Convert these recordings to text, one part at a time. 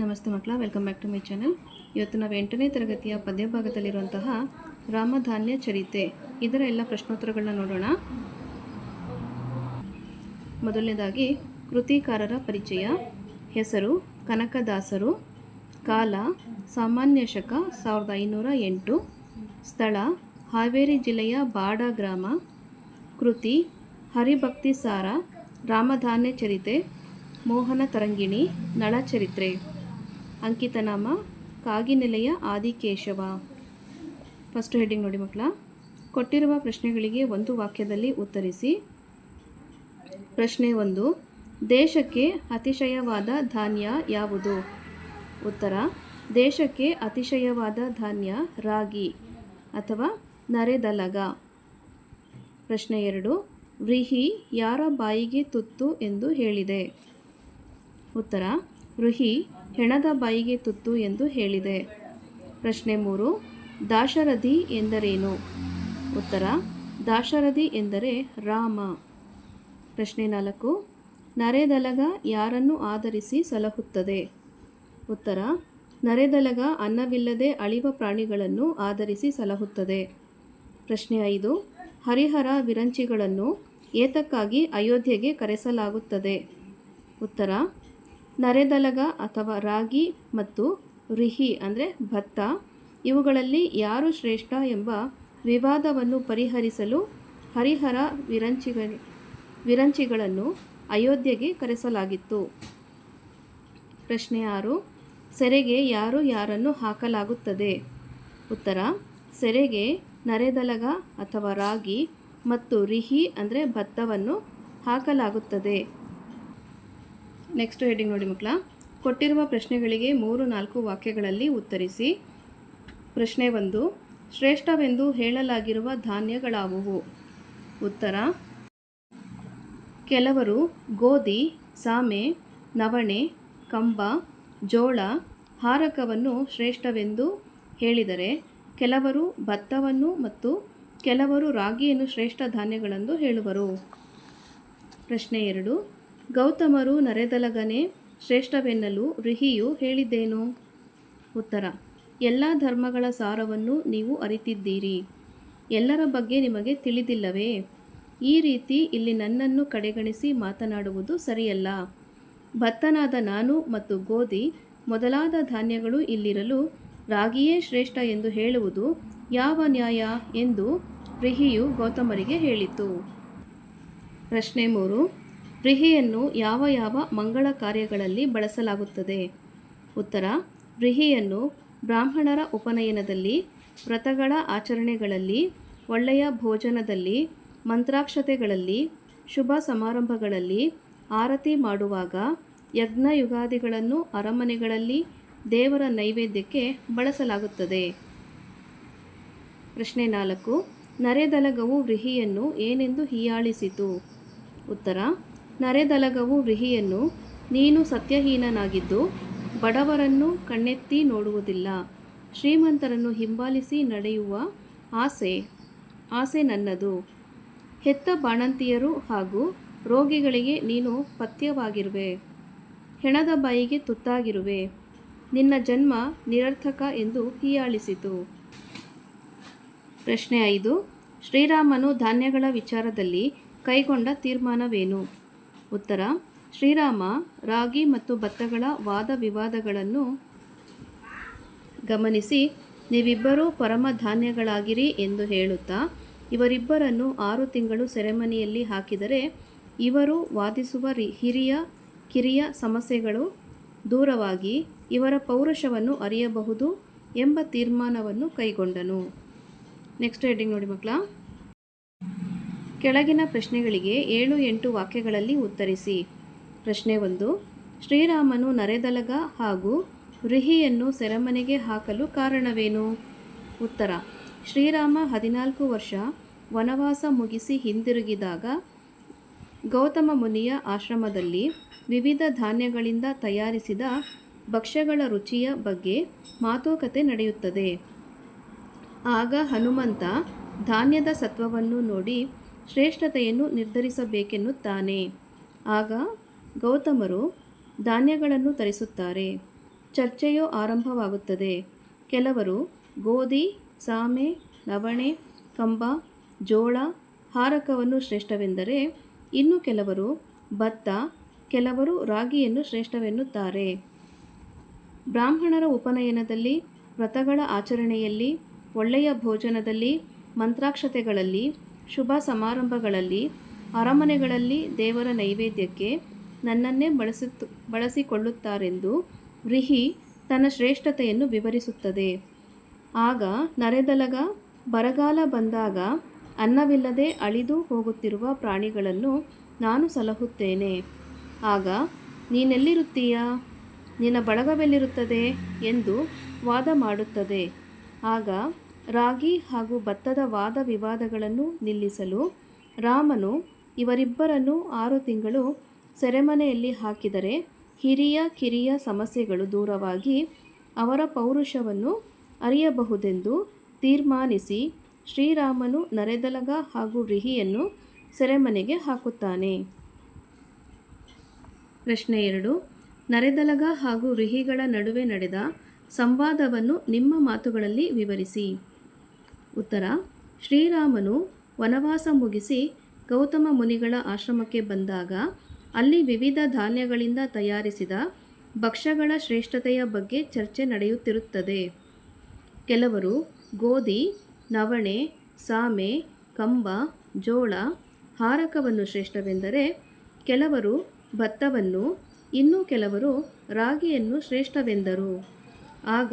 ನಮಸ್ತೆ ಮಕ್ಕಳ welcome back to my channel ಇವತ್ತು ನಾವು ಎಂಟನೇ ತರಗತಿಯ ಪದ್ಯಭಾಗದಲ್ಲಿರುವಂತಹ ರಾಮಧಾನ್ಯ ಚರಿತೆ, ಇದರ ಎಲ್ಲ ಪ್ರಶ್ನೋತ್ತರಗಳನ್ನ ನೋಡೋಣ. ಮೊದಲನೇದಾಗಿ, ಕೃತಿಕಾರರ ಪರಿಚಯ, ಹೆಸರು, ಕನಕದಾಸರು, ಕಾಲ, ಸಾಮಾನ್ಯ ಶಕ, ಸಾವಿರದ ಐನೂರ ಎಂಟು, ಸ್ಥಳ, ಹಾವೇರಿ ಜಿಲ್ಲೆಯ ಬಾಡ ಗ್ರಾಮ, ಕೃತಿ, ಹರಿಭಕ್ತಿ ಸಾರ, ರಾಮಧಾನ್ಯ ಚರಿತೆ, ಮೋಹನ ತರಂಗಿಣಿ, ನಳಚರಿತ್ರೆ. ಅಂಕಿತನಾಮ, ಕಾಗಿನೆಲೆಯ ಆದಿಕೇಶವ. ಫಸ್ಟ್ ಹೆಡ್ಡಿಂಗ್ ನೋಡಿ ಮಕ್ಕಳ. ಕೊಟ್ಟಿರುವ ಪ್ರಶ್ನೆಗಳಿಗೆ ಒಂದು ವಾಕ್ಯದಲ್ಲಿ ಉತ್ತರಿಸಿ. ಪ್ರಶ್ನೆ ಒಂದು, ದೇಶಕ್ಕೆ ಅತಿಶಯವಾದ ಧಾನ್ಯ ಯಾವುದು? ಉತ್ತರ, ದೇಶಕ್ಕೆ ಅತಿಶಯವಾದ ಧಾನ್ಯ ರಾಗಿ ಅಥವಾ ನರೆದಲಗ. ಪ್ರಶ್ನೆ ಎರಡು, ವ್ರೀಹಿ ಯಾರ ಬಾಯಿಗೆ ತುತ್ತು ಎಂದು ಹೇಳಿದೆ? ಉತ್ತರ ರುಹಿ ಹೆಣದ ಬಾಯಿಗೆ ತುತ್ತು ಎಂದು ಹೇಳಿದೆ. ಪ್ರಶ್ನೆ ಮೂರು, ದಾಶರಥಿ ಎಂದರೇನು? ಉತ್ತರ, ದಾಶರಥಿ ಎಂದರೆ ರಾಮ. ಪ್ರಶ್ನೆ ನಾಲ್ಕು, ನರೆದಲಗ ಯಾರನ್ನು ಆಧರಿಸಿ ಸಲಹುತ್ತದೆ? ಉತ್ತರ, ನರೆದಲಗ ಅನ್ನವಿಲ್ಲದೆ ಅಳಿವ ಪ್ರಾಣಿಗಳನ್ನು ಆಧರಿಸಿ ಸಲಹುತ್ತದೆ. ಪ್ರಶ್ನೆ ಐದು, ಹರಿಹರ ವಿರಂಚಿಗಳನ್ನು ಏತಕ್ಕಾಗಿ ಅಯೋಧ್ಯೆಗೆ ಕರೆಸಲಾಗುತ್ತದೆ? ಉತ್ತರ ನರೆದಲಗ ಅಥವಾ ರಾಗಿ ಮತ್ತು ರಿಹಿ ಅಂದರೆ ಭತ್ತ, ಇವುಗಳಲ್ಲಿ ಯಾರು ಶ್ರೇಷ್ಠ ಎಂಬ ವಿವಾದವನ್ನು ಪರಿಹರಿಸಲು ಹರಿಹರ ವಿರಂಚಿಗ, ವಿರಂಚಿಗಳನ್ನು ಅಯೋಧ್ಯೆಗೆ ಕರೆಸಲಾಗಿತ್ತು. ಪ್ರಶ್ನೆ ಆರು, ಸೆರೆಗೆ ಯಾರು ಯಾರನ್ನು ಹಾಕಲಾಗುತ್ತದೆ? ಉತ್ತರ, ಸೆರೆಗೆ ನರೆದಲಗ ಅಥವಾ ರಾಗಿ ಮತ್ತು ರಿಹಿ ಅಂದರೆ ಭತ್ತವನ್ನು ಹಾಕಲಾಗುತ್ತದೆ. ನೆಕ್ಸ್ಟ್ ಹೆಡ್ಡಿಂಗ್ ನೋಡಿ ಮಕ್ಕಳ. ಕೊಟ್ಟಿರುವ ಪ್ರಶ್ನೆಗಳಿಗೆ ಮೂರು ನಾಲ್ಕು ವಾಕ್ಯಗಳಲ್ಲಿ ಉತ್ತರಿಸಿ. ಪ್ರಶ್ನೆ ಒಂದು, ಶ್ರೇಷ್ಠವೆಂದು ಹೇಳಲಾಗಿರುವ ಧಾನ್ಯಗಳಾವುವು? ಉತ್ತರ, ಕೆಲವರು ಗೋಧಿ, ಸಾಮೆ, ನವಣೆ, ಕಂಬ, ಜೋಳ, ಹಾರಕವನ್ನು ಶ್ರೇಷ್ಠವೆಂದು ಹೇಳಿದರೆ ಕೆಲವರು ಭತ್ತವನ್ನು ಮತ್ತು ಕೆಲವರು ರಾಗಿಯನ್ನು ಶ್ರೇಷ್ಠ ಧಾನ್ಯಗಳೆಂದು ಹೇಳುವರು. ಪ್ರಶ್ನೆ ಎರಡು ಗೌತಮರು ನರೆದಲಗನೆ ಶ್ರೇಷ್ಠವೆನ್ನಲು ರಿಹಿಯು ಹೇಳಿದ್ದೇನು? ಉತ್ತರ, ಎಲ್ಲ ಧರ್ಮಗಳ ಸಾರವನ್ನು ನೀವು ಅರಿತಿದ್ದೀರಿ. ಎಲ್ಲರ ಬಗ್ಗೆ ನಿಮಗೆ ತಿಳಿದಿಲ್ಲವೇ? ಈ ರೀತಿ ಇಲ್ಲಿ ನನ್ನನ್ನು ಕಡೆಗಣಿಸಿ ಮಾತನಾಡುವುದು ಸರಿಯಲ್ಲ. ಭತ್ತನಾದ ನಾನು ಮತ್ತು ಗೋಧಿ, ಮೊದಲಾದ ಧಾನ್ಯಗಳು ಇಲ್ಲಿರಲು ರಾಗಿಯೇ ಶ್ರೇಷ್ಠ ಎಂದು ಹೇಳುವುದು ಯಾವ ನ್ಯಾಯ ಎಂದು ರಿಹಿಯು ಗೌತಮರಿಗೆ ಹೇಳಿತು. ಪ್ರಶ್ನೆ ಮೂರು ರಿಹಿಯನ್ನು ಯಾವ ಯಾವ ಮಂಗಳ ಕಾರ್ಯಗಳಲ್ಲಿ ಬಳಸಲಾಗುತ್ತದೆ? ಉತ್ತರ ರಿಹಿಯನ್ನು ಬ್ರಾಹ್ಮಣರ ಉಪನಯನದಲ್ಲಿ, ವ್ರತಗಳ ಆಚರಣೆಗಳಲ್ಲಿ, ಒಳ್ಳೆಯ ಭೋಜನದಲ್ಲಿ, ಮಂತ್ರಾಕ್ಷತೆಗಳಲ್ಲಿ, ಶುಭ ಸಮಾರಂಭಗಳಲ್ಲಿ, ಆರತಿ ಮಾಡುವಾಗ ಯಜ್ಞ ಯುಗಾದಿಗಳನ್ನು ಅರಮನೆಗಳಲ್ಲಿ ದೇವರ ನೈವೇದ್ಯಕ್ಕೆ ಬಳಸಲಾಗುತ್ತದೆ. ಪ್ರಶ್ನೆ ನಾಲ್ಕು, ನರೆದಲಗವು ವ್ರೀಹಿಯನ್ನು ಏನೆಂದು ಹೀಯಾಳಿಸಿತು? ಉತ್ತರ ನರೆದಲಗವು ವ್ರೀಹಿಯನ್ನು, ನೀನು ಸತ್ಯಹೀನನಾಗಿದ್ದು, ಬಡವರನ್ನು ಕಣ್ಣೆತ್ತಿ ನೋಡುವುದಿಲ್ಲ. ಶ್ರೀಮಂತರನ್ನು ಹಿಂಬಾಲಿಸಿ ನಡೆಯುವ ಆಸೆ ಆಸೆ ನನ್ನದು. ಹೆತ್ತ ಬಾಣಂತಿಯರು ಹಾಗೂ ರೋಗಿಗಳಿಗೆ ನೀನು ಪಥ್ಯವಾಗಿರುವೆ. ಹೆಣದ ಬಾಯಿಗೆ ತುತ್ತಾಗಿರುವೆ. ನಿನ್ನ ಜನ್ಮ ನಿರರ್ಥಕ ಎಂದು ಹೀಯಾಳಿಸಿತು. ಪ್ರಶ್ನೆ ಐದು. ಶ್ರೀರಾಮನು ಧಾನ್ಯಗಳ ವಿಚಾರದಲ್ಲಿ ಕೈಗೊಂಡ ತೀರ್ಮಾನವೇನು? ಉತ್ತರ, ಶ್ರೀರಾಮ, ರಾಗಿ ಮತ್ತು ಭತ್ತಗಳ ವಾದ ವಿವಾದಗಳನ್ನು ಗಮನಿಸಿ, ನೀವಿಬ್ಬರೂ ಪರಮ ಧಾನ್ಯಗಳಾಗಿರಿ ಎಂದು ಹೇಳುತ್ತಾ, ಇವರಿಬ್ಬರನ್ನು ಆರು ತಿಂಗಳು ಸೆರೆಮನಿಯಲ್ಲಿ ಹಾಕಿದರೆ, ಇವರು ವಾದಿಸುವ ಹಿರಿಯ, ಕಿರಿಯ ಸಮಸ್ಯೆಗಳು ದೂರವಾಗಿ ಇವರ ಪೌರುಷವನ್ನು ಅರಿಯಬಹುದು ಎಂಬ ತೀರ್ಮಾನವನ್ನು ಕೈಗೊಂಡನು. ನೆಕ್ಸ್ಟ್ ಹೆಡ್ಡಿಂಗ್ ನೋಡಿ ಮಕ್ಕಳ. ಕೆಳಗಿನ ಪ್ರಶ್ನೆಗಳಿಗೆ ಏಳು ಎಂಟು ವಾಕ್ಯಗಳಲ್ಲಿ ಉತ್ತರಿಸಿ. ಪ್ರಶ್ನೆ ಒಂದು, ಶ್ರೀರಾಮನು ನರೆದಲಗ ಹಾಗೂ ರಿಹಿಯನ್ನು ಸೆರೆಮನೆಗೆ ಹಾಕಲು ಕಾರಣವೇನು? ಉತ್ತರ, ಶ್ರೀರಾಮ ಹದಿನಾಲ್ಕು ವರ್ಷ ವನವಾಸ ಮುಗಿಸಿ ಹಿಂದಿರುಗಿದಾಗ ಗೌತಮ ಮುನಿಯ ಆಶ್ರಮದಲ್ಲಿ ವಿವಿಧ ಧಾನ್ಯಗಳಿಂದ ತಯಾರಿಸಿದ ಭಕ್ಷ್ಯಗಳ ರುಚಿಯ ಬಗ್ಗೆ ಮಾತುಕತೆ ನಡೆಯುತ್ತದೆ. ಆಗ ಹನುಮಂತ ಧಾನ್ಯದ ಸತ್ವವನ್ನು ನೋಡಿ ಶ್ರೇಷ್ಠತೆಯನ್ನು ನಿರ್ಧರಿಸಬೇಕೆನ್ನುತ್ತಾನೆ. ಆಗ ಗೌತಮರು ಧಾನ್ಯಗಳನ್ನು ತರಿಸುತ್ತಾರೆ. ಚರ್ಚೆಯು ಆರಂಭವಾಗುತ್ತದೆ. ಕೆಲವರು ಗೋಧಿ, ಸಾಮೆ, ನವಣೆ, ಕಂಬ, ಜೋಳ, ಹಾರಕವನ್ನು ಶ್ರೇಷ್ಠವೆಂದರೆ ಇನ್ನು ಕೆಲವರು ಭತ್ತ, ಕೆಲವರು ರಾಗಿಯನ್ನು ಶ್ರೇಷ್ಠವೆನ್ನುತ್ತಾರೆ. ಬ್ರಾಹ್ಮಣರ ಉಪನಯನದಲ್ಲಿ, ವ್ರತಗಳ ಆಚರಣೆಯಲ್ಲಿ, ಒಳ್ಳೆಯ ಭೋಜನದಲ್ಲಿ, ಮಂತ್ರಾಕ್ಷತೆಗಳಲ್ಲಿ ಶುಭ ಸಮಾರಂಭಗಳಲ್ಲಿ, ಅರಮನೆಗಳಲ್ಲಿ ದೇವರ ನೈವೇದ್ಯಕ್ಕೆ ನನ್ನನ್ನೇ ಬಳಸುತ್ತ ಬಳಸಿಕೊಳ್ಳುತ್ತಾರೆಂದು ವ್ರೀಹಿ ತನ್ನ ಶ್ರೇಷ್ಠತೆಯನ್ನು ವಿವರಿಸುತ್ತದೆ. ಆಗ ನರೆದಲಗ ಬರಗಾಲ ಬಂದಾಗ ಅನ್ನವಿಲ್ಲದೆ ಅಳಿದು ಹೋಗುತ್ತಿರುವ ಪ್ರಾಣಿಗಳನ್ನು ನಾನು ಸಲಹುತ್ತೇನೆ. ಆಗ, ನೀನೆಲ್ಲಿರುತ್ತೀಯಾ? ನಿನ್ನ ಬಳಗವೆಲ್ಲಿರುತ್ತದೆ? ಎಂದು ವಾದ ಮಾಡುತ್ತದೆ. ಆಗ ರಾಗಿ ಹಾಗೂ ಭತ್ತದ ವಾದ ವಿವಾದಗಳನ್ನು ನಿಲ್ಲಿಸಲು ರಾಮನು ಇವರಿಬ್ಬರನ್ನು ಆರು ತಿಂಗಳು ಸೆರೆಮನೆಯಲ್ಲಿ ಹಾಕಿದರೆ ಹಿರಿಯ ಕಿರಿಯ ಸಮಸ್ಯೆಗಳು ದೂರವಾಗಿ ಅವರ ಪೌರುಷವನ್ನು ಅರಿಯಬಹುದೆಂದು ತೀರ್ಮಾನಿಸಿ ಶ್ರೀರಾಮನು ನರೆದಲಗ ಹಾಗೂ ರಿಹಿಯನ್ನು ಸೆರೆಮನೆಗೆ ಹಾಕುತ್ತಾನೆ. ಪ್ರಶ್ನೆ ಎರಡು. ನರೆದಲಗ ಹಾಗೂ ರಿಹಿಗಳ ನಡುವೆ ನಡೆದ ಸಂವಾದವನ್ನು ನಿಮ್ಮ ಮಾತುಗಳಲ್ಲಿ ವಿವರಿಸಿ. ಉತ್ತರ, ಶ್ರೀರಾಮನು ವನವಾಸ ಮುಗಿಸಿ ಗೌತಮ ಮುನಿಗಳ ಆಶ್ರಮಕ್ಕೆ ಬಂದಾಗ ಅಲ್ಲಿ ವಿವಿಧ ಧಾನ್ಯಗಳಿಂದ ತಯಾರಿಸಿದ ಭಕ್ಷ್ಯಗಳ ಶ್ರೇಷ್ಠತೆಯ ಬಗ್ಗೆ ಚರ್ಚೆ ನಡೆಯುತ್ತಿರುತ್ತದೆ. ಕೆಲವರು ಗೋಧಿ, ನವಣೆ, ಸಾಮೆ, ಕಂಬ, ಜೋಳ ಹಾರಕವನ್ನು ಶ್ರೇಷ್ಠವೆಂದರೆ ಕೆಲವರು ಭತ್ತವನ್ನು, ಇನ್ನೂ ಕೆಲವರು ರಾಗಿಯನ್ನು ಶ್ರೇಷ್ಠವೆಂದರು. ಆಗ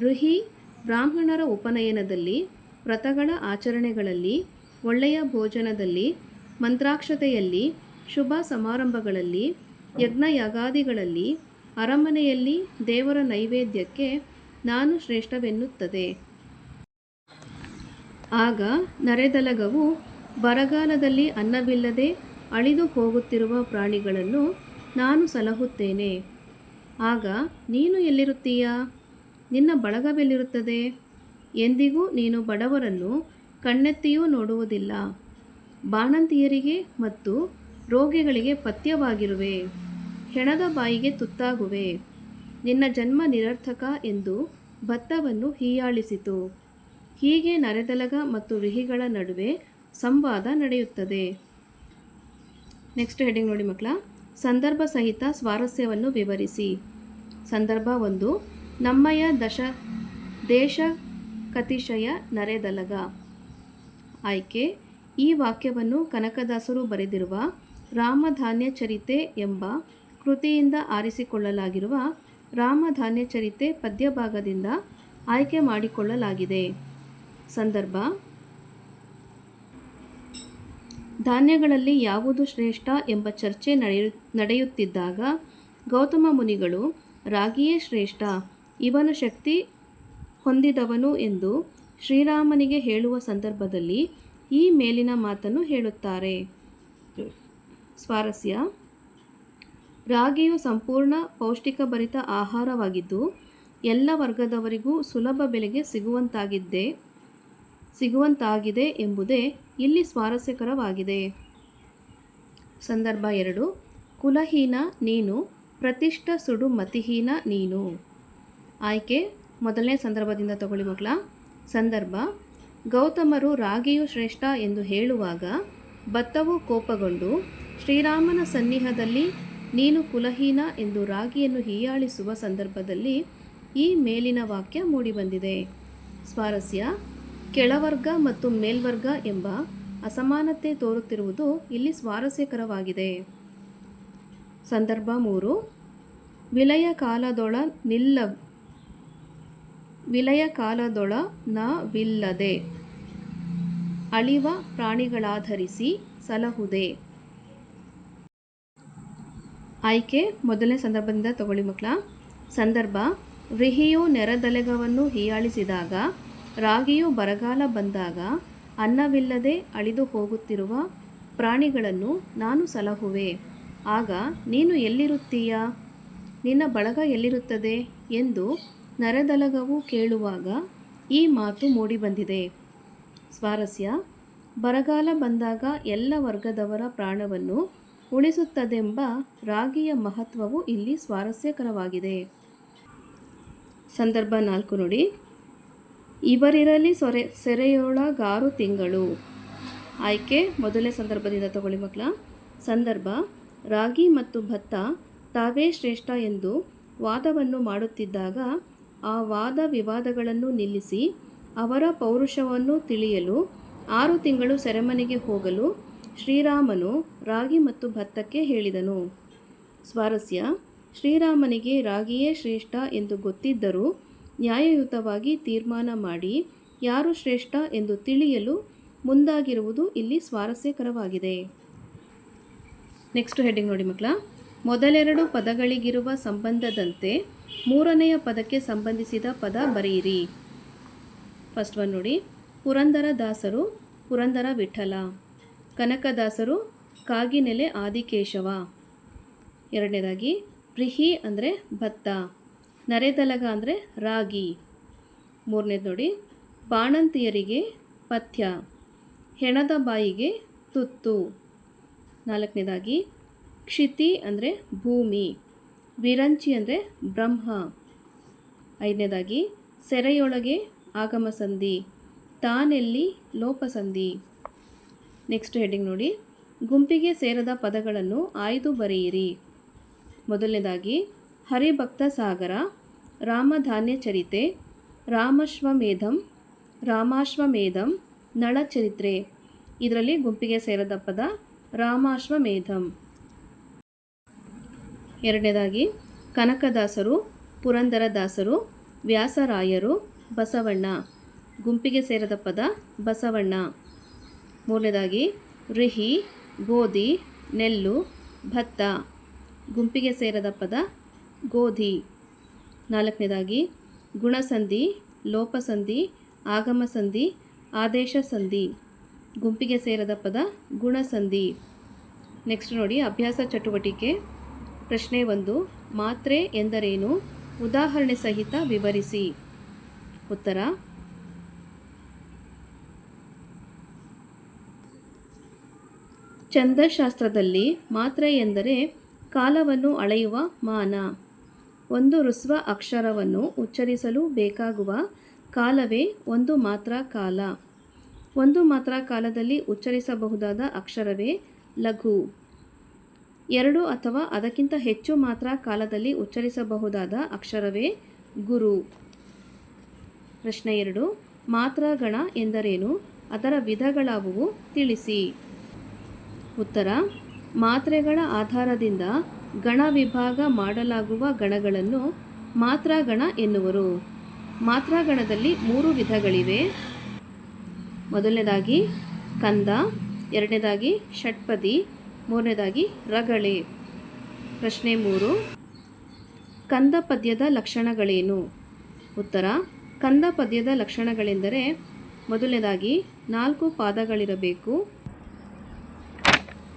ರುಹಿ ಬ್ರಾಹ್ಮಣರ ಉಪನಯನದಲ್ಲಿ ವ್ರತಗಳ ಆಚರಣೆಗಳಲ್ಲಿ, ಒಳ್ಳೆಯ ಭೋಜನದಲ್ಲಿ, ಮಂತ್ರಾಕ್ಷತೆಯಲ್ಲಿ, ಶುಭ ಸಮಾರಂಭಗಳಲ್ಲಿ, ಯಜ್ಞಯಾಗಾದಿಗಳಲ್ಲಿ, ಅರಮನೆಯಲ್ಲಿ ದೇವರ ನೈವೇದ್ಯಕ್ಕೆ ನಾನು ಶ್ರೇಷ್ಠವೆನ್ನುತ್ತದೆ. ಆಗ ನರೆದಲಗವು ಬರಗಾಲದಲ್ಲಿ ಅನ್ನವಿಲ್ಲದೆ ಅಳಿದು ಹೋಗುತ್ತಿರುವ ಪ್ರಾಣಿಗಳನ್ನು ನಾನು ಸಲಹುತ್ತೇನೆ. ಆಗ ನೀನು ಎಲ್ಲಿರುತ್ತೀಯಾ? ನಿನ್ನ ಬಳಗವೆಲ್ಲಿರುತ್ತದೆ? ಎಂದಿಗೂ ನೀನು ಬಡವರನ್ನು ಕಣ್ಣೆತ್ತಿಯೂ ನೋಡುವುದಿಲ್ಲ. ಬಾಣಂತಿಯರಿಗೆ ಮತ್ತು ರೋಗಿಗಳಿಗೆ ಪಥ್ಯವಾಗಿರುವೆ. ಹೆಣದ ಬಾಯಿಗೆ ತುತ್ತಾಗುವೆ. ನಿನ್ನ ಜನ್ಮ ನಿರರ್ಥಕ ಎಂದು ಭತ್ತವನ್ನು ಹೀಯಾಳಿಸಿತು. ಹೀಗೆ ನರೆದಲಗ ಮತ್ತು ವಿಹಿಗಳ ನಡುವೆ ಸಂವಾದ ನಡೆಯುತ್ತದೆ. ನೆಕ್ಸ್ಟ್ ಹೆಡಿಂಗ್ ನೋಡಿ ಮಕ್ಕಳ. ಸಂದರ್ಭ ಸಹಿತ ಸ್ವಾರಸ್ಯವನ್ನು ವಿವರಿಸಿ. ಸಂದರ್ಭ ಒಂದು ನಮ್ಮಯ ದಶ ದೇಶ ಕತಿಶಯ ನರೆದಲಗ. ಆಯ್ಕೆ, ಈ ವಾಕ್ಯವನ್ನು ಕನಕದಾಸರು ಬರೆದಿರುವ ರಾಮಧಾನ್ಯ ಚರಿತೆ ಎಂಬ ಕೃತಿಯಿಂದ ಆರಿಸಿಕೊಳ್ಳಲಾಗಿರುವ ರಾಮಧಾನ್ಯ ಚರಿತೆ ಪದ್ಯಭಾಗದಿಂದ ಆಯ್ಕೆ ಮಾಡಿಕೊಳ್ಳಲಾಗಿದೆ. ಸಂದರ್ಭ, ಧಾನ್ಯಗಳಲ್ಲಿ ಯಾವುದು ಶ್ರೇಷ್ಠ ಎಂಬ ಚರ್ಚೆ ನಡೆಯು, ನಡೆಯುತ್ತಿದ್ದಾಗ ಗೌತಮ ಮುನಿಗಳು ರಾಗಿಯೇ ಶ್ರೇಷ್ಠ, ಇವನು ಶಕ್ತಿ ಹೊಂದಿದವನು ಎಂದು ಶ್ರೀರಾಮನಿಗೆ ಹೇಳುವ ಸಂದರ್ಭದಲ್ಲಿ ಈ ಮೇಲಿನ ಮಾತನ್ನು ಹೇಳುತ್ತಾರೆ. ಸ್ವಾರಸ್ಯ. ರಾಗಿಯು ಸಂಪೂರ್ಣ ಪೌಷ್ಟಿಕಭರಿತ ಆಹಾರವಾಗಿದ್ದು, ಎಲ್ಲ ವರ್ಗದವರಿಗೂ ಸುಲಭ ಬೆಲೆಗೆ ಸಿಗುವಂತಾಗಿದ್ದೆ ಸಿಗುವಂತಾಗಿದೆ ಎಂಬುದೇ ಇಲ್ಲಿ ಸ್ವಾರಸ್ಯಕರವಾಗಿದೆ. ಸಂದರ್ಭ ಎರಡು. ಕುಲಹೀನ ನೀನು, ಪ್ರತಿಷ್ಠ ಸುಡು ಮತಿಹೀನ ನೀನು. ಆಯ್ಕೆ. ಮೊದಲನೇ ಸಂದರ್ಭದಿಂದ ತಗೊಳ್ಳಿ ಮಕ್ಕಳ. ಸಂದರ್ಭ, ಗೌತಮರು ರಾಗಿಯು ಶ್ರೇಷ್ಠ ಎಂದು ಹೇಳುವಾಗ ಭತ್ತವು ಕೋಪಗೊಂಡು ಶ್ರೀರಾಮನ ಸನ್ನಿಹದಲ್ಲಿ ನೀನು ಕುಲಹೀನ ಎಂದು ರಾಗಿಯನ್ನು ಹೀಯಾಳಿಸುವ ಸಂದರ್ಭದಲ್ಲಿ ಈ ಮೇಲಿನ ವಾಕ್ಯ ಮೂಡಿಬಂದಿದೆ. ಸ್ವಾರಸ್ಯ, ಕೆಳವರ್ಗ ಮತ್ತು ಮೇಲ್ವರ್ಗ ಎಂಬ ಅಸಮಾನತೆ ತೋರುತ್ತಿರುವುದು ಇಲ್ಲಿ ಸ್ವಾರಸ್ಯಕರವಾಗಿದೆ. ಸಂದರ್ಭ ಮೂರು, ವಿಲಯ ಕಾಲದೊಳ ನಿಲ್ಲ ವಿಲಯ ಕಾಲದೊಳ ನವಿಲ್ಲದೆ ಅಳಿವ ಪ್ರಾಣಿಗಳಾಧರಿಸಿ ಸಲಹುದೆ. ಆಯ್ಕೆ ಮೊದಲನೇ ಸಂದರ್ಭದಿಂದ ತಗೊಳ್ಳಿ ಮಕ್ಕಳ. ಸಂದರ್ಭ, ವ್ರಿಹಿಯು ನೆರದಲೆಗವನ್ನು ಹೀಯಾಳಿಸಿದಾಗ, ರಾಗಿಯು ಬರಗಾಲ ಬಂದಾಗ ಅನ್ನವಿಲ್ಲದೆ ಅಳಿದು ಹೋಗುತ್ತಿರುವ ಪ್ರಾಣಿಗಳನ್ನು ನಾನು ಸಲಹುವೆ. ಆಗ, ನೀನು ಎಲ್ಲಿರುತ್ತೀಯ? ನಿನ್ನ ಬಳಗ ಎಲ್ಲಿರುತ್ತದೆ? ಎಂದು ನರೆದಲಗವು ಕೇಳುವಾಗ ಈ ಮಾತು ಮೂಡಿಬಂದಿದೆ. ಸ್ವಾರಸ್ಯ, ಬರಗಾಲ ಬಂದಾಗ ಎಲ್ಲ ವರ್ಗದವರ ಪ್ರಾಣವನ್ನು ಉಳಿಸುತ್ತದೆಂಬ ರಾಗಿಯ ಮಹತ್ವವು ಇಲ್ಲಿ ಸ್ವಾರಸ್ಯಕರವಾಗಿದೆ. ಸಂದರ್ಭ ನಾಲ್ಕು ನೋಡಿ. ಇವರಿರಲಿ ಸೊರೆ, ಸೆರೆಯೊಳಗಾರು ತಿಂಗಳು. ಆಯ್ಕೆ ಮೊದಲನೇ ಸಂದರ್ಭದಿಂದ ತಗೊಳ್ಳಿ ಮಕ್ಕಳ. ಸಂದರ್ಭ, ರಾಗಿ ಮತ್ತು ಭತ್ತ ತಾವೇ ಶ್ರೇಷ್ಠ ಎಂದು ವಾದವನ್ನು ಮಾಡುತ್ತಿದ್ದಾಗ ಆ ವಾದ ವಿವಾದಗಳನ್ನು ನಿಲ್ಲಿಸಿ ಅವರ ಪೌರುಷವನ್ನು ತಿಳಿಯಲು ಆರು ತಿಂಗಳು ಸೆರೆಮನೆಗೆ ಹೋಗಲು ಶ್ರೀರಾಮನು ರಾಗಿ ಮತ್ತು ಭತ್ತಕ್ಕೆ ಹೇಳಿದನು. ಸ್ವಾರಸ್ಯ, ಶ್ರೀರಾಮನಿಗೆ ರಾಗಿಯೇ ಶ್ರೇಷ್ಠ ಎಂದು ಗೊತ್ತಿದ್ದರೂ ನ್ಯಾಯಯುತವಾಗಿ ತೀರ್ಮಾನ ಮಾಡಿ ಯಾರು ಶ್ರೇಷ್ಠ ಎಂದು ತಿಳಿಯಲು ಮುಂದಾಗಿರುವುದು ಇಲ್ಲಿ ಸ್ವಾರಸ್ಯಕರವಾಗಿದೆ. ನೆಕ್ಸ್ಟ್ ಹೆಡ್ಡಿಂಗ್ ನೋಡಿ ಮಕ್ಕಳ, ಮೊದಲೆರಡು ಪದಗಳಿಗಿರುವ ಸಂಬಂಧದಂತೆ ಮೂರನೆಯ ಪದಕ್ಕೆ ಸಂಬಂಧಿಸಿದ ಪದ ಬರೆಯಿರಿ. ಫಸ್ಟ್ ಒನ್ ನೋಡಿ. ಪುರಂದರ ದಾಸರು, ಪುರಂದರ ವಿಠಲ. ಕನಕದಾಸರು, ಕಾಗಿನೆಲೆ ಆದಿಕೇಶವ. ಎರಡನೇದಾಗಿ, ಪ್ರಿಹಿ ಅಂದರೆ ಭತ್ತ. ನರೆದಲಗ ಅಂದರೆ ರಾಗಿ. ಮೂರನೇದು ನೋಡಿ. ಬಾಣಂತಿಯರಿಗೆ ಪಥ್ಯ. ಹೆಣದ ಬಾಯಿಗೆ ತುತ್ತು. ನಾಲ್ಕನೇದಾಗಿ, ಕ್ಷಿತಿ ಅಂದರೆ ಭೂಮಿ. ವಿರಂಚಿ ಅಂದರೆ ಬ್ರಹ್ಮ. ಐದನೇದಾಗಿ, ಸೆರೆಯೊಳಗೆ ಆಗಮ ಸಂಧಿ, ತಾನೆಲ್ಲಿ ಲೋಪಸಂಧಿ ನೆಕ್ಸ್ಟ್ ಹೆಡ್ಡಿಂಗ್ ನೋಡಿ, ಗುಂಪಿಗೆ ಸೇರದ ಪದಗಳನ್ನು ಆಯ್ದು ಬರೆಯಿರಿ. ಮೊದಲನೇದಾಗಿ, ಹರಿಭಕ್ತ ಸಾಗರ ರಾಮಧಾನ್ಯ ಚರಿತೆ, ರಾಮಶ್ವಮೇಧಂ, ರಾಮಾಶ್ವಮೇಧಂ ನಳಚರಿತ್ರೆ ಇದರಲ್ಲಿ ಗುಂಪಿಗೆ ಸೇರದ ಪದ ರಾಮಾಶ್ವಮೇಧಂ. ಎರಡನೇದಾಗಿ, ಕನಕದಾಸರು, ಪುರಂದರದಾಸರು, ವ್ಯಾಸರಾಯರು, ಬಸವಣ್ಣ. ಗುಂಪಿಗೆ ಸೇರದ ಪದ ಬಸವಣ್ಣ. ಮೂರನೇದಾಗಿ, ರಿಹಿ, ಗೋಧಿ, ನೆಲ್ಲು, ಭತ್ತ. ಗುಂಪಿಗೆ ಸೇರದ ಪದ ಗೋಧಿ. ನಾಲ್ಕನೇದಾಗಿ, ಗುಣಸಂಧಿ, ಲೋಪಸಂಧಿ ಆಗಮ ಸಂಧಿ ಆದೇಶ ಸಂಧಿ ಗುಂಪಿಗೆ ಸೇರದ ಪದ ಗುಣಸಂಧಿ. ನೆಕ್ಸ್ಟ್ ನೋಡಿ, ಅಭ್ಯಾಸ ಚಟುವಟಿಕೆ. ಪ್ರಶ್ನೆ ಒಂದು, ಮಾತ್ರೆ ಎಂದರೇನು? ಉದಾಹರಣೆ ಸಹಿತ ವಿವರಿಸಿ. ಉತ್ತರ, ಛಂದಶಾಸ್ತ್ರದಲ್ಲಿ ಮಾತ್ರೆ ಎಂದರೆ ಕಾಲವನ್ನು ಅಳೆಯುವ ಮಾನ. ಒಂದು ಋಸ್ವ ಅಕ್ಷರವನ್ನು ಉಚ್ಚರಿಸಲು ಬೇಕಾಗುವ ಕಾಲವೇ ಒಂದು ಮಾತ್ರ ಕಾಲ. ಒಂದು ಮಾತ್ರ ಕಾಲದಲ್ಲಿ ಉಚ್ಚರಿಸಬಹುದಾದ ಅಕ್ಷರವೇ ಲಘು. ಎರಡು ಅಥವಾ ಅದಕ್ಕಿಂತ ಹೆಚ್ಚು ಮಾತ್ರ ಕಾಲದಲ್ಲಿ ಉಚ್ಚರಿಸಬಹುದಾದ ಅಕ್ಷರವೇ ಗುರು. ಪ್ರಶ್ನೆ ಎರಡು ಮಾತ್ರಗಣ ಎಂದರೇನು? ಅದರ ವಿಧಗಳಾವುವು ತಿಳಿಸಿ. ಉತ್ತರ, ಮಾತ್ರೆಗಳ ಆಧಾರದಿಂದ ಗಣ ವಿಭಾಗ ಮಾಡಲಾಗುವ ಗಣಗಳನ್ನು ಮಾತ್ರಗಣ ಎನ್ನುವರು. ಮಾತ್ರಗಣದಲ್ಲಿ ಮೂರು ವಿಧಗಳಿವೆ. ಮೊದಲನೇದಾಗಿ ಕಂದ, ಎರಡನೇದಾಗಿ ಷಟ್ಪದಿ ಮೂರನೇದಾಗಿ, ರಗಳೆ. ಪ್ರಶ್ನೆ ಮೂರು. ಕಂದ ಪದ್ಯದ ಲಕ್ಷಣಗಳೇನು? ಉತ್ತರ ಕಂದ ಪದ್ಯದ ಲಕ್ಷಣಗಳೆಂದರೆ, ಮೊದಲನೇದಾಗಿ, ನಾಲ್ಕು ಪಾದಗಳಿರಬೇಕು.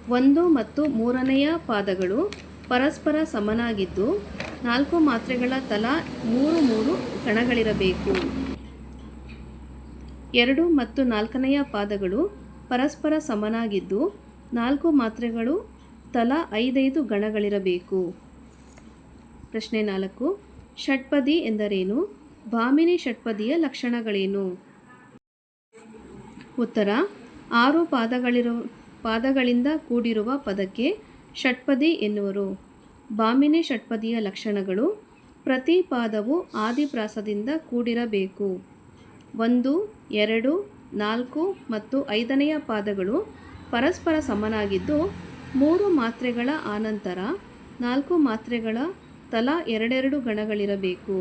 ಒಂದು ಮತ್ತು ಮೂರನೆಯ ಪಾದಗಳು ಪರಸ್ಪರ ಸಮನಾಗಿದ್ದು, ನಾಲ್ಕು ಮಾತ್ರೆಗಳ ತಲಾ ಮೂರು ಮೂರು ಕಣಗಳಿರಬೇಕು. ಎರಡು ಮತ್ತು ನಾಲ್ಕನೆಯ ಪಾದಗಳು ಪರಸ್ಪರ ಸಮನಾಗಿದ್ದು ನಾಲ್ಕು ಮಾತ್ರೆಗಳು ತಲಾ ಐದೈದು ಗಣಗಳಿರಬೇಕು. ಪ್ರಶ್ನೆ ನಾಲ್ಕು. ಷಟ್ಪದಿ ಎಂದರೇನು? ಭಾಮಿನಿ ಷಟ್ಪದಿಯ ಲಕ್ಷಣಗಳೇನು? ಉತ್ತರ. ಆರು ಪಾದಗಳಿರು, ಪಾದಗಳಿಂದ ಕೂಡಿರುವ ಪದಕ್ಕೆ ಷಟ್ಪದಿ ಎನ್ನುವರು. ಭಾಮಿನಿ ಷಟ್ಪದಿಯ ಲಕ್ಷಣಗಳು ಪ್ರತಿ ಪಾದವು ಆದಿಪ್ರಾಸದಿಂದ ಕೂಡಿರಬೇಕು. ಒಂದು, ಎರಡು, ನಾಲ್ಕು ಮತ್ತು ಐದನೆಯ ಪಾದಗಳು ಪರಸ್ಪರ ಸಮನಾಗಿದ್ದು, ಮೂರು ಮಾತ್ರೆಗಳ ಆನಂತರ ನಾಲ್ಕು ಮಾತ್ರೆಗಳ ತಲಾ ಎರಡೆರಡು ಗಣಗಳಿರಬೇಕು.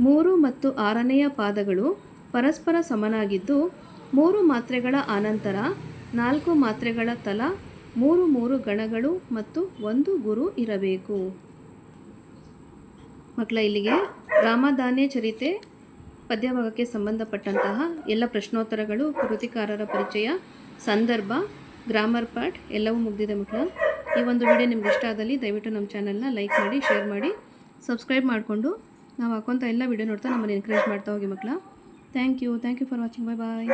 ಮೂರು ಮತ್ತು ಆರನೆಯ ಪಾದಗಳು ಪರಸ್ಪರ ಸಮನಾಗಿದ್ದು, ಮೂರು ಮಾತ್ರೆಗಳ ಆನಂತರ ನಾಲ್ಕು ಮಾತ್ರೆಗಳ ತಲಾ ಮೂರು ಮೂರು ಗಣಗಳು ಮತ್ತು ಒಂದು ಗುರು ಇರಬೇಕು. ಮಕ್ಕಳ, ಇಲ್ಲಿಗೆ ರಾಮಧಾನ್ಯ ಚರಿತೆ ಪದ್ಯಭಾಗಕ್ಕೆ ಸಂಬಂಧಪಟ್ಟಂತಹ ಎಲ್ಲ ಪ್ರಶ್ನೋತ್ತರಗಳು, ಕೃತಿಕಾರರ ಪರಿಚಯ, ಸಂದರ್ಭ ಗ್ರಾಮರ್ ಪಾರ್ಟ್ ಎಲ್ಲವೂ ಮುಗಿದಿದೆ ಮಕ್ಕಳ. ಈ ಒಂದು ವಿಡಿಯೋ ನಿಮ್ಗೆ ಇಷ್ಟ ಆದಲ್ಲಿ ದಯವಿಟ್ಟು ನಮ್ಮ ಚಾನಲ್ನ ಲೈಕ್ ಮಾಡಿ ಶೇರ್ ಮಾಡಿ ಸಬ್ಸ್ಕ್ರೈಬ್ ಮಾಡಿಕೊಂಡು ನಾವು ಹಾಕೋಂಥ ಎಲ್ಲ ವಿಡಿಯೋ ನೋಡ್ತಾ ನಮ್ಮನ್ನು ಎನ್ಕರೇಜ್ ಮಾಡ್ತಾ ಹೋಗಿ ಮಕ್ಕಳ. Thank you thank you for watching bye bye